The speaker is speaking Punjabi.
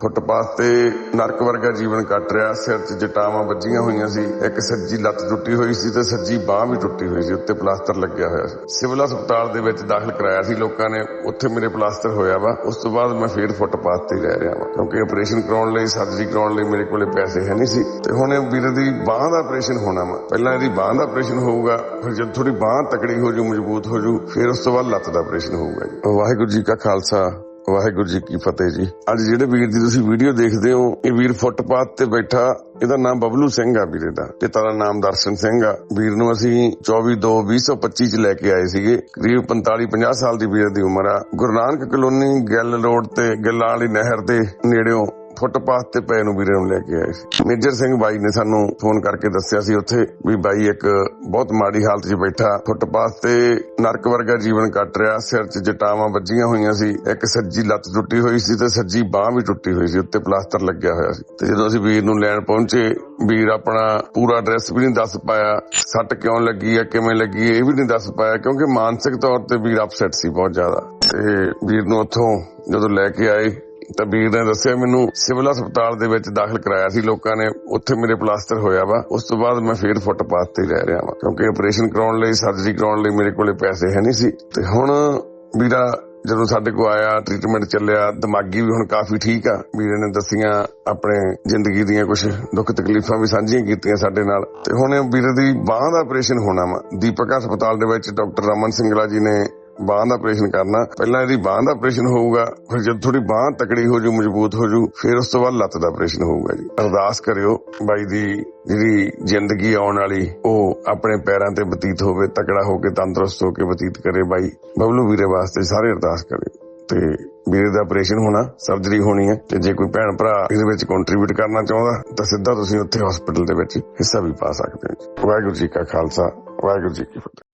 ਫੁੱਟਪਾਥ ਤੇ ਨਰਕ ਵਰਗਾ ਜੀਵਨ ਕੱਟ ਰਿਹਾ, ਸਿਰ 'ਚ ਜਟਾਵਾਂ ਵੱਜੀਆਂ ਹੋਈਆਂ ਸੀ, ਇੱਕ ਸੱਜੀ ਲੱਤ ਟੁੱਟੀ ਹੋਈ ਸੀ ਤੇ ਸੱਜੀ ਬਾਹ ਵੀ ਟੁੱਟੀ ਹੋਈ ਸੀ, ਉੱਤੇ ਪਲਾਸਟਰ ਲੱਗਿਆ ਹੋਇਆ ਸੀ। ਸਿਵਲ ਹਸਪਤਾਲ ਦੇ ਵਿੱਚ ਦਾਖਲ ਕਰਾਇਆ ਸੀ, ਲੋਕਾਂ ਨੇ ਉੱਥੇ ਮੇਰੇ ਪਲਾਸਟਰ ਹੋਇਆ ਵਾ, ਉਸ ਤੋਂ ਬਾਅਦ ਮੈਂ ਫੇਰ ਫੁੱਟਪਾਥ ਤੇ ਹੀ ਰਹਿ ਰਿਹਾ ਵਾ, ਕਿਉਂਕਿ ਆਪਰੇਸ਼ਨ ਕਰਾਉਣ ਲਈ, ਸਰਜਰੀ ਕਰਾਉਣ ਲਈ ਮੇਰੇ ਕੋਲੇ ਪੈਸੇ ਹੈ ਨਹੀਂ ਸੀ। ਤੇ ਹੁਣ ਇਹ ਵੀਰੇ ਦੀ ਬਾਹ ਦਾ ਆਪਰੇਸ਼ਨ ਹੋਣਾ ਵਾ, ਪਹਿਲਾਂ ਇਹਦੀ ਬਾਹ ਦਾ ਆਪਰੇਸ਼ਨ ਹੋਊਗਾ, ਫਿਰ ਜਦ ਥੋੜੀ ਬਾਹ ਤਕੜੀ ਹੋ ਜੂ, ਮਜ਼ਬੂਤ ਹੋ ਜੂ, ਫਿਰ ਉਸ ਤੋਂ ਬਾਅਦ ਲੱਤ ਦਾ ਆਪਰੇਸ਼ਨ ਹੋਊਗਾ ਜੀ। ਵਾਹਿਗੁਰੂ ਜੀ ਕਾ ਖਾਲਸਾ ਵਾਹਿਗੁਰੂ ਜੀ ਕੀ ਫਤਿਹ ਜੀ। ਅੱਜ ਜਿਹੜੇ ਵੀਰ ਦੀ ਤੁਸੀਂ ਵੀਡੀਓ ਦੇਖਦੇ ਹੋ, ਇਹ ਵੀਰ ਫੁੱਟਪਾਥ ਤੇ ਬੈਠਾ। ਇਹਦਾ ਨਾਮ ਬਬਲੂ ਸਿੰਘ ਆ ਵੀਰੇ ਦਾ ਪਿਤਾ ਦਾ ਨਾਮ ਦਰਸ਼ਨ ਸਿੰਘ ਆ। ਵੀਰ ਨੂੰ ਅਸੀਂ 24 2 2025 ਚ ਲੈ ਕੇ ਆਏ ਸੀਗੇ। ਕਰੀਬ 45 50 ਸਾਲ ਦੀ ਵੀਰ ਦੀ ਉਮਰ ਆ। ਗੁਰੂ ਨਾਨਕ ਕਲੋਨੀ ਗਿੱਲ ਰੋਡ ਤੇ, ਗਿੱਲਾਂ ਵਾਲੀ ਨਹਿਰ ਦੇ ਨੇੜਿਓਂ ਫੁੱਟਪਾਥ ਤੇ ਪਏ ਨੂੰ ਵੀਰੇ ਨੂੰ ਲੈ ਕੇ ਆਏ ਸੀ। ਮੇਜਰ ਸਿੰਘ ਬਾਈ ਨੇ ਸਾਨੂੰ ਫੋਨ ਕਰਕੇ ਦੱਸਿਆ ਸੀ ਉੱਥੇ ਵੀ ਬਾਈ ਇੱਕ ਬਹੁਤ ਮਾੜੀ ਹਾਲਤ 'ਚ ਬੈਠਾ। ਫੁੱਟਪਾਥ ਤੇ ਨਰਕ ਵਰਗਾ ਜੀਵਨ ਕੱਟ ਰਿਹਾ। ਸਿਰ 'ਚ ਜਟਾਵਾਂ ਵੱਜੀਆਂ ਹੋਈਆਂ ਸੀ। ਇੱਕ ਸੱਜੀ ਲੱਤ ਟੁੱਟੀ ਹੋਈ ਸੀ ਤੇ ਸੱਜੀ ਬਾਹ ਵੀ ਟੁੱਟੀ ਹੋਈ ਸੀ। ਉੱਤੇ ਪਲਾਸਟਰ ਲੱਗਿਆ ਹੋਇਆ ਸੀ। ਤੇ ਜਦੋਂ ਅਸੀਂ ਵੀਰ ਨੂੰ ਲੈਣ ਪਹੁੰਚੇ, ਵੀਰ ਆਪਣਾ ਪੂਰਾ ਐਡਰੈਸ ਵੀ ਨਹੀਂ ਦੱਸ ਪਾਇਆ। ਸੱਟ ਕਿਉਂ ਲੱਗੀ ਹੈ, ਕਿਵੇਂ ਲੱਗੀ ਇਹ ਵੀ ਨਹੀਂ ਦੱਸ ਪਾਇਆ ਕਿਉਂਕਿ ਮਾਨਸਿਕ ਤੌਰ ਤੇ ਵੀਰ ਅਪਸੈਟ ਸੀ ਬਹੁਤ ਜ਼ਿਆਦਾ। ਤੇ ਵੀਰ ਨੂੰ ਉੱਥੋਂ ਜਦੋਂ ਲੈ ਕੇ ਆਏ ਤਾਂ ਵੀਰ ਨੇ ਦੱਸਿਆ, ਮੈਨੂੰ ਸਿਵਲ ਹਸਪਤਾਲ ਦੇ ਵਿੱਚ ਦਾਖਲ ਕਰਾਇਆ ਸੀ। ਲੋਕਾਂ ਨੇ ਉੱਥੇ ਮੇਰੇ ਪਲਾਸਟਰ ਹੋਇਆ ਵਾ। ਉਸ ਤੋਂ ਬਾਅਦ ਮੈਂ ਫੇਰ ਫੁੱਟਪਾਥ ਤੇ ਹੀ ਰਹਿ ਰਿਹਾ ਵਾ। ਕਿਉਂਕਿ ਆਪਰੇਸ਼ਨ ਕਰਾਉਣ ਲਈ, ਸਰਜਰੀ ਕਰਾਉਣ ਲਈ ਮੇਰੇ ਕੋਲੇ ਪੈਸੇ ਹੈ ਨਹੀਂ ਸੀ। ਤੇ ਹੁਣ ਵੀਰਾ ਜਦੋਂ ਸਾਡੇ ਕੋਲ ਆਇਆ ਟ੍ਰੀਟਮੈਂਟ ਚੱਲਿਆ, ਦਿਮਾਗੀ ਵੀ ਹੁਣ ਕਾਫੀ ਠੀਕ ਆ। ਵੀਰੇ ਨੇ ਦੱਸੀਆਂ ਆਪਣੇ ਜ਼ਿੰਦਗੀ ਦੀਆਂ ਕੁਝ ਦੁੱਖ ਤਕਲੀਫਾਂ ਵੀ ਸਾਂਝੀਆਂ ਕੀਤੀਆਂ ਸਾਡੇ ਨਾਲ। ਤੇ ਹੁਣ ਵੀਰੇ ਦੀ ਬਾਹ ਦਾ ਆਪਰੇਸ਼ਨ ਹੋਣਾ ਵਾ। ਦੀਪਕ ਹਸਪਤਾਲ ਦੇ ਵਿੱਚ ਡਾਕਟਰ ਰਮਨ ਸਿੰਗਲਾ ਜੀ ਨੇ ਬਾਹ ਦਾ ਆਪਰੇਸ਼ਨ ਕਰਨਾ, ਪਹਿਲਾਂ ਇਹਦੀ ਬਾਹ ਦਾ ਆਪਰੇਸ਼ਨ ਹੋਊਗਾ, ਫਿਰ ਜਦ ਥੋੜੀ ਬਾਹ ਤਕੜੀ ਹੋ ਜੂ, ਮਜ਼ਬੂਤ ਹੋ ਜੂ, ਫਿਰ ਉਸ ਤੋਂ ਬਾਅਦ ਲੱਤ ਦਾ ਆਪਰੇਸ਼ਨ ਹੋਊਗਾ ਜੀ। ਅਰਦਾਸ ਕਰਿਓ ਬਾਈ ਦੀ ਜਿਹੜੀ ਜ਼ਿੰਦਗੀ ਆਉਣ ਵਾਲੀ, ਉਹ ਆਪਣੇ ਪੈਰਾਂ ਤੇ ਬਤੀਤ ਹੋਵੇ, ਤਕੜਾ ਹੋ ਕੇ, ਤੰਦਰੁਸਤ ਹੋ ਕੇ ਬਤੀਤ ਕਰੇ ਬਾਈ। ਬਬਲੂ ਵੀਰੇ ਵਾਸਤੇ ਸਾਰੇ ਅਰਦਾਸ ਕਰਿਓ। ਤੇ ਵੀਰੇ ਦਾ ਆਪਰੇਸ਼ਨ ਹੋਣਾ ਸਰਜਰੀ ਹੋਣੀ ਹੈ, ਤੇ ਜੇ ਕੋਈ ਭੈਣ ਭਰਾ ਇਹਦੇ ਵਿੱਚ ਕੰਟਰੀਬਿਊਟ ਕਰਨਾ ਚਾਹੁੰਦਾ, ਤਾਂ ਸਿੱਧਾ ਤੁਸੀਂ ਉੱਥੇ ਹਸਪੀਟਲ ਦੇ ਵਿੱਚ ਹਿੱਸਾ ਵੀ ਪਾ ਸਕਦੇ ਹੋ ਵਾਹਿਗੁਰੂ ਜੀ ਕਾ ਖਾਲਸਾ, ਵਾਹਿਗੁਰੂ ਜੀ ਕੀ ਫਤਿਹ।